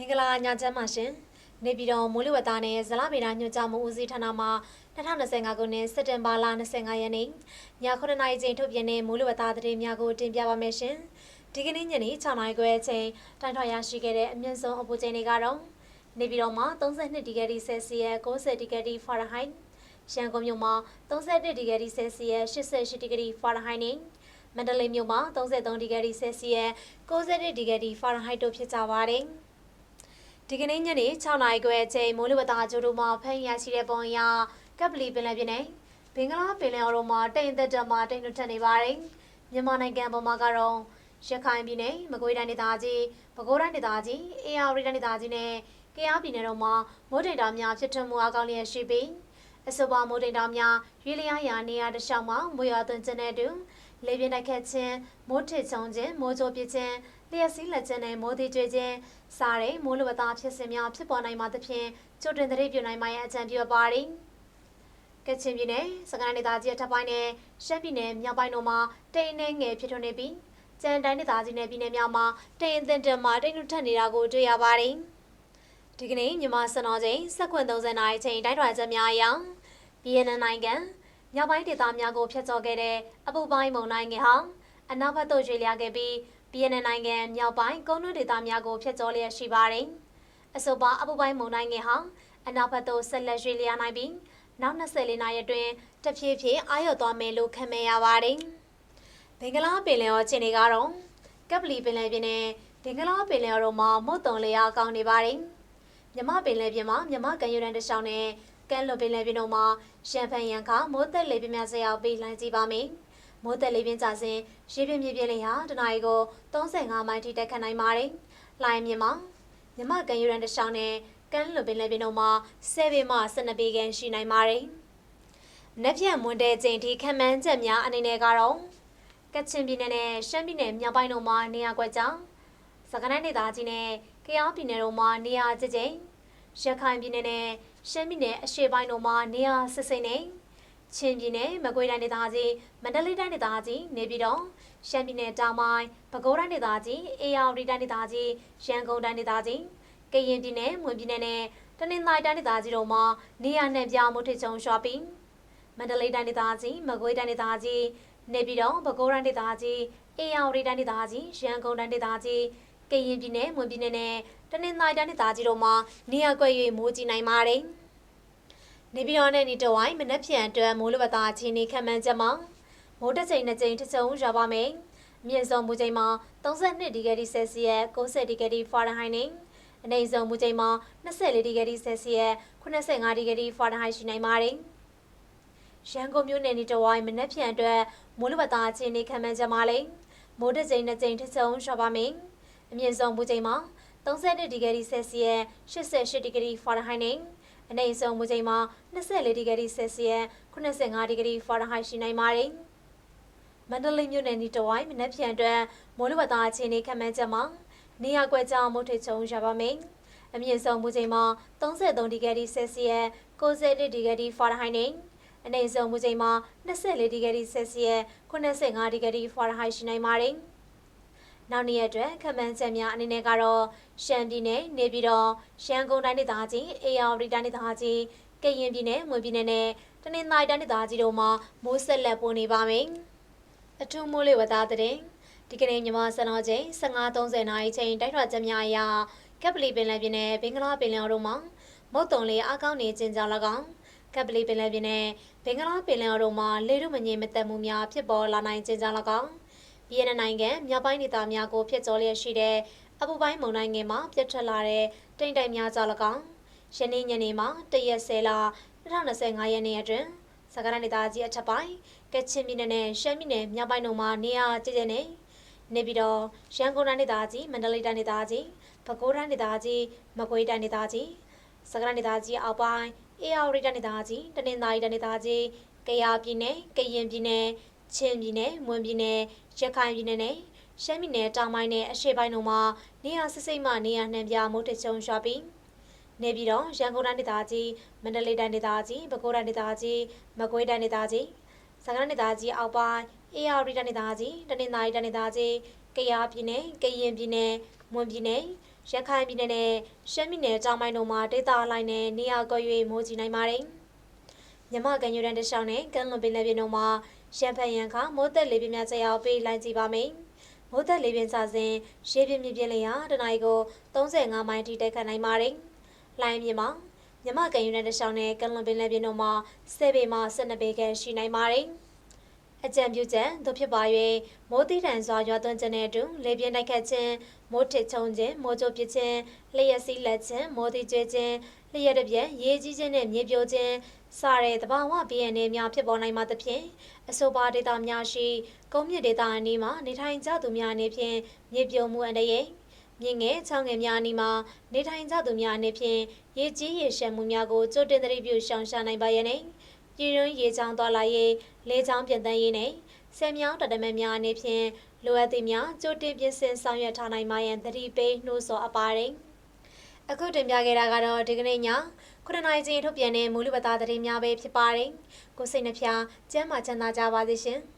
မင်္ဂလာညချမ်းပါရှင်နေပြည်တော်မိုးလေဝသနဲ့ဇလဗေဒညွှန်ကြားမှုဦးစီးဌာနမှ2025ခုနှစ်စက်တင်ဘာလ25ရက်နေ့ည9:00နာရီချိန်ထုတ်ပြန်တဲ့မိုးလေဝသသတင်းများကိုတင်ပြပါမယ်ရှင်ဒီကနေ့ညနေ6:00နာရီခွဲအချိန်တိုင်ထွာရရှိခဲ့တဲ့အမြင့်ဆုံးအပူချိန်တွေကတော့နေပြည်တော်မှာ32ဒီဂရီဆယ်စီယပ်90ဒီဂရီဖာရင်ဟိုက်ရန်ကုန်မြို့မှာ31ဒီဂရီဆယ်စီယပ်88ဒီဂရီဖာရင်ဟိုက်နဲ့မန္တလေးမြို့မှာ33ဒီဂရီဆယ်စီယပ်91ဒီဂရီဖာရင်ဟိုက်တို့ဖြစ်ကြပါတယ်။ ဒီကနေ့ညနေ6နာရီခွဲအချိန်မိုးလေဝသကြိုးတို့မှာဖမ်းရရှိတဲ့ပုံအရကပ်ပလီပင်လယ်ပြင်နဲ့ဘင်္ဂလားပင်လယ်အော်တို့မှာတိမ်သက်တက်မှာတိမ်ထွတ်ထက်နေပါတယ်။မြန်မာနိုင်ငံပေါ်မှာကတော့ရခိုင်ပြည်နယ်မကွေးတိုင်းဒေသကြီးပဲခူးတိုင်းဒေသကြီးအေရဝတီတိုင်းဒေသကြီးနဲ့ကယားပြည်နယ်တို့မှာမိုးတိမ်တောင်များဖြစ်ထွန်းမှုအကောင်းလျက်ရှိပြီးအဆိုပါမိုးတိမ်တောင်များရွေလျားရာနေရာတစ်လျှောက်မှာမွေရွာသွန်းခြင်းနဲ့အတူ လေပြင်းတိုက်ခတ်ခြင်းမိုးထစ်ချုံခြင်းမိုးကြိုးပစ်ခြင်းလျှက်စီးလက်ခြင်းနဲ့မိုးသေးကျွေးခြင်းစားတဲ့မိုးလေဝသဖြစ်စဉ်များဖြစ်ပေါ်နိုင်မှာသဖြင့်ကြိုတင်သတိပြုနိုင်မှာရဲ့အကြံပြုပါရယ်ကချင်ပြည်နယ်စကိုင်းဒေသကြီးအထက်ပိုင်းနဲ့ရှမ်းပြည်နယ်မြောက်ပိုင်းတို့မှာတိမ်နှဲငယ်ဖြစ်ထွန်းနေပြီးကျန်တိုင်းဒေသကြီးနယ်ပြည်နယ်များမှာတိမ်အသင့်တက်မှာတိမ်နှုတ်ထက်နေတာကိုတွေ့ရပါတယ်ဒီကနေ့မြန်မာစံတော်ချိန်7:30နာရီချိန်တိုင်းထွာချက်များအရ BNN နိုင်ငံ မြောက်ပိုင်းဒေသများကိုဖျက်ချော်ခဲ့တဲ့အပူပိုင်းမုန်တိုင်းငယ်ဟောင်းအနောက်ဘက်သို့ရွေ့လျားခဲ့ပြီး BNN နိုင်ငံမြောက်ပိုင်းကုန်းတွင်းဒေသများကိုဖျက်ချော်လျက်ရှိပါတယ်။အဆိုပါအပူပိုင်းမုန်တိုင်းငယ်ဟောင်းအနောက်ဘက်သို့ဆက်လက်ရွေ့လျားနိုင်ပြီးနောက်24နာရီအတွင်းတဖြည်းဖြည်းအာရုံသွားမယ်လို့ခန့်မှန်းရပါတယ်။ဘင်္ဂလားပင်လယ်အော်ခြေနေကတော့ကပ်ပလီပင်လယ်ပြင်နဲ့ဘင်္ဂလားပင်လယ်အော်တို့မှာမုတ်တုံလျာကောင်းနေပါတယ်။မြမပင်လယ်ပြင်မှာမြမကန်ယူရန်တလျှောက်နဲ့ ကဲလွန်ပင်လယ်ပြင်တို့မှာရှမ်းဖန်ရန်ခမိုးသက်လေပြင်းများဆက်ရောက်ပြီးလှမ်းကြည့်ပါမယ်။မိုးသက်လေပြင်းကြစဉ်ရေပြင်းမြေပြင်းလေးဟာတနအီကို35မိုင်ထိတက်ခတ်နိုင်ပါတယ်။လိုင်းမြင်မှာမြမကန်ယူရန်တလျှောက်နဲ့ကဲလွန်ပင်လယ်ပြင်တို့မှာ7ပေမှ12ပေခန့်ရှိနိုင်ပါတယ်။နက်ဖြန်မွန်တဲ့ချိန်ထိခံမှန်းချက်များအနေနဲ့ကတော့ကချင်ပြည်နယ်နဲ့ရှမ်းပြည်နယ်မြောက်ပိုင်းတို့မှာနေရာကွက်ကြောင်းစကိုင်းဒေသကြီးနဲ့ကယားပြည်နယ်တို့မှာနေရာကျကျရခိုင်ပြည်နယ်နဲ့ ရှမ်းပြည်နယ်အရှေ့ပိုင်းတို့မှာနေရာစစ်စိမ့်နေချင်းပြည်နယ်မကွေးတိုင်းဒေသကြီးမန္တလေးတိုင်းဒေသကြီးနေပြည်တော်ရှမ်းပြည်နယ်တောင်ပိုင်းပဲခူးတိုင်းဒေသကြီးအေရဝတီတိုင်းဒေသကြီးရန်ကုန်တိုင်းဒေသကြီးကရင်ပြည်နယ်မွန်ပြည်နယ်နဲ့တနင်္သာရီတိုင်းဒေသကြီးတို့မှာနေရာနဲ့ပြောင်းမှုထချုံရွှာပြီးမန္တလေးတိုင်းဒေသကြီးမကွေးတိုင်းဒေသကြီးနေပြည်တော်ပဲခူးတိုင်းဒေသကြီးအေရဝတီတိုင်းဒေသကြီးရန်ကုန်တိုင်းဒေသကြီးကရင်ပြည်နယ်မွန်ပြည်နယ်နဲ့တနင်္သာရီတိုင်းဒေသကြီးတို့မှာနေရာကွက်၍မိုးကြီးနိုင်ပါတယ်။ နေပြည်တော်နဲ့နေတဝိုင်းမနက်ဖြန်အတွက်မိုးလေဝသအခြေအနေခန့်မှန်းချက်မှာမိုးတစ်ချိန်နှစ်ချိန်တစ်စုံရွာပါမယ်။မြင့်ဆုံးမူချိန်မှာ32ဒီဂရီဆယ်စီယပ်90ဒီဂရီဖာရင်ဟိုက်နဲ့အနိမ့်ဆုံးမူချိန်မှာ24ဒီဂရီဆယ်စီယပ်85ဒီဂရီဖာရင်ဟိုက်ရှိနိုင်ပါတယ်။ရန်ကုန်မြို့နယ်နေတဝိုင်းမနက်ဖြန်အတွက်မိုးလေဝသအခြေအနေခန့်မှန်းချက်မှာလည်းမိုးတစ်ချိန်နှစ်ချိန်တစ်စုံရွာပါမယ်။အမြင့်ဆုံးမူချိန်မှာ32ဒီဂရီဆယ်စီယပ်88ဒီဂရီဖာရင်ဟိုက်နဲ့ အနိမ့်ဆုံးမူချိန်မှာ24ဒီဂရီဆယ်စီယပ်85ဒီဂရီဖာရင်ဟိုက်ရှိနိုင်ပါတယ်။မန္တလေးမြို့နယ်နီတဝိုင်းမနက်ဖြန်အတွက်မိုးလေဝသအခြေအနေခန့်မှန်းချက်မှာနေရာကွက်ကြောင်မုတ်ထချုံရပါမယ်။အမြင့်ဆုံးမူချိန်မှာ33ဒီဂရီဆယ်စီယပ်91ဒီဂရီဖာရင်ဟိုက်နဲ့အနိမ့်ဆုံးမူချိန်မှာ24ဒီဂရီဆယ်စီယပ်85ဒီဂရီဖာရင်ဟိုက်ရှိနိုင်ပါတယ်။ နောက်နေ့ရက်အတွက်ခမန်းချက်များအနေနဲ့ကတော့ရှမ်းပြည်နယ်နေပြည်တော်ရှမ်းကုန်းတိုင်းဒေသကြီးအေရဝတီတိုင်းဒေသကြီးကရင်ပြည်နယ်မွန်ပြည်နယ်နဲ့တနင်္သာရီတိုင်းဒေသကြီးတို့မှာမိုးဆက်လက်ပွနေပါမယ်။အထူးမိုးလေဝသသတင်းဒီကနေ့မြန်မာစံတော်ချိန်15:30နာရီချိန်တိုက်ထွာချက်များအရကပ်ပလီပင်လယ်ပြင်နဲ့ဘင်္ဂလားပင်လယ်အော်တို့မှာမုတ်တုံလေးအကောင်းနေခြင်းကြောင့်၎င်းကပ်ပလီပင်လယ်ပြင်နဲ့ဘင်္ဂလားပင်လယ်အော်တို့မှာလေထုမငြိမ်မသက်မှုများဖြစ်ပေါ်လာနိုင်ခြင်းကြောင့်၎င်း ဗီယက်နမ်နိုင်ငံမြောက်ပိုင်းဒေသများကိုဖျက်ချော်လျက်ရှိတဲ့အပူပိုင်းမုန်တိုင်းငယ်မှာပြတ်ထွက်လာတဲ့တိမ်တိုက်များကြောင့်၎င်းယနေ့ညနေမှာတရက်ဆဲလ2025ရက်နေ့အတွင်းစကိုင်းဒေသကြီးအထက်ပိုင်းကချင်ပြည်နယ်နဲ့ရှမ်းပြည်နယ်မြောက်ပိုင်းတို့မှာနေရာကျကျနေနေပြီးတော့ရန်ကုန်တိုင်းဒေသကြီးမန္တလေးတိုင်းဒေသကြီးပဲခူးတိုင်းဒေသကြီးမကွေးတိုင်းဒေသကြီးစကိုင်းဒေသကြီးအောက်ပိုင်းအေရဝတီတိုင်းဒေသကြီးတနင်္သာရီတိုင်းဒေသကြီးကယားပြည်နယ်ကရင်ပြည်နယ် ချင်းပြည်နယ်မွန်ပြည်နယ်ရခိုင်ပြည်နယ်နဲ့ရှမ်းပြည်နယ်တောင်ပိုင်းနဲ့အရှေ့ပိုင်းတို့မှာနေရာစစ်စိတ်မှနေရာနှံပြမိုးတချုံရွာပြီးနေပြည်တော်ရန်ကုန်တိုင်းဒေသကြီးမန္တလေးတိုင်းဒေသကြီးပဲခူးတိုင်းဒေသကြီးမကွေးတိုင်းဒေသကြီးစကိုင်းဒေသကြီးအောက်ပိုင်းအေရဝတီတိုင်းဒေသကြီးတနင်္သာရီတိုင်းဒေသကြီးကယားပြည်နယ်ကရင်ပြည်နယ်မွန်ပြည်နယ်ရခိုင်ပြည်နယ်နဲ့ရှမ်းပြည်နယ်တောင်ပိုင်းတို့မှာဒေသအလိုက်နဲ့နေရာကွက်၍မိုးကြီးနိုင်ပါတယ်။မြမကန်ယူရန်တရှောင်းနဲ့ကန်လွန်ပင်လယ်ပြင်တို့မှာ ရံဖန်ရံခါမိုးသက်လေပြင်းများကျရောက်ပြီးလိုင်းကြည့်ပါမယ်။မိုးသက်လေပြင်းစစဉ်ရေပြင်းမြပြင်းလေးဟာတနအီကို35မိုင်ထိတက်ခတ်နိုင်ပါတယ်။လိုင်းမြေမှာမြမကန်ယူရန်တရှောင်းနဲ့ကန်လွန်ပင်လယ်ပြင်တို့မှာ10ပေမှ12ပေခန့်ရှိနိုင်ပါတယ်။အကြံပြုချက်သို့ဖြစ်ပါ၍မိုးတိတန်စွာရွာသွန်းခြင်းနဲ့အတူလေပြင်းတိုက်ခတ်ခြင်းမိုးထစ်ချုံခြင်းမိုးကြိုပစ်ခြင်းလျှက်စီးလက်ခြင်းမိုးတိကျွေးခြင်း လျှက်တစ်ပြက်ရေကြီးခြင်းနဲ့မြေပြိုခြင်းစတဲ့သဘာဝဘေးအန္တရာယ်များဖြစ်ပေါ်နိုင်မှာသဖြင့်အဆိုပါဒေသများရှိကုန်းမြင့်ဒေသအနီးမှာနေထိုင်ကြသူများအနေဖြင့်မြေပြိုမှုအန္တရာယ်မြင့်ငယ်ချောင်းငယ်များအနီးမှာနေထိုင်ကြသူများအနေဖြင့်ရေကြီးရေရှမ်းမှုများကိုကြိုတင်သတိပြုရှောင်ရှားနိုင်ပါရဲ့နဲ့ပြည်တွင်းရေချောင်းသွားလာရေးလေချောင်းပြန်တန်းရေးနဲ့ဆယ်မြောင်းတတမန်များအနေဖြင့်လိုအပ်သည့်များကြိုတင်ပြင်ဆင်ဆောင်ရွက်ထားနိုင်ပါရန်သတိပေးနှိုးဆော်အပ်ပါတယ်။ အခုတင်ပြခဲ့တာကတော့ဒီကနေ့ည9နာရီချိန်ထုတ်ပြန်တဲ့မူလဝတ္တသတင်းများပဲဖြစ်ပါတယ်။ကိုစိတ်နှဖျားကျမ်းမာချမ်းသာကြပါစေရှင်။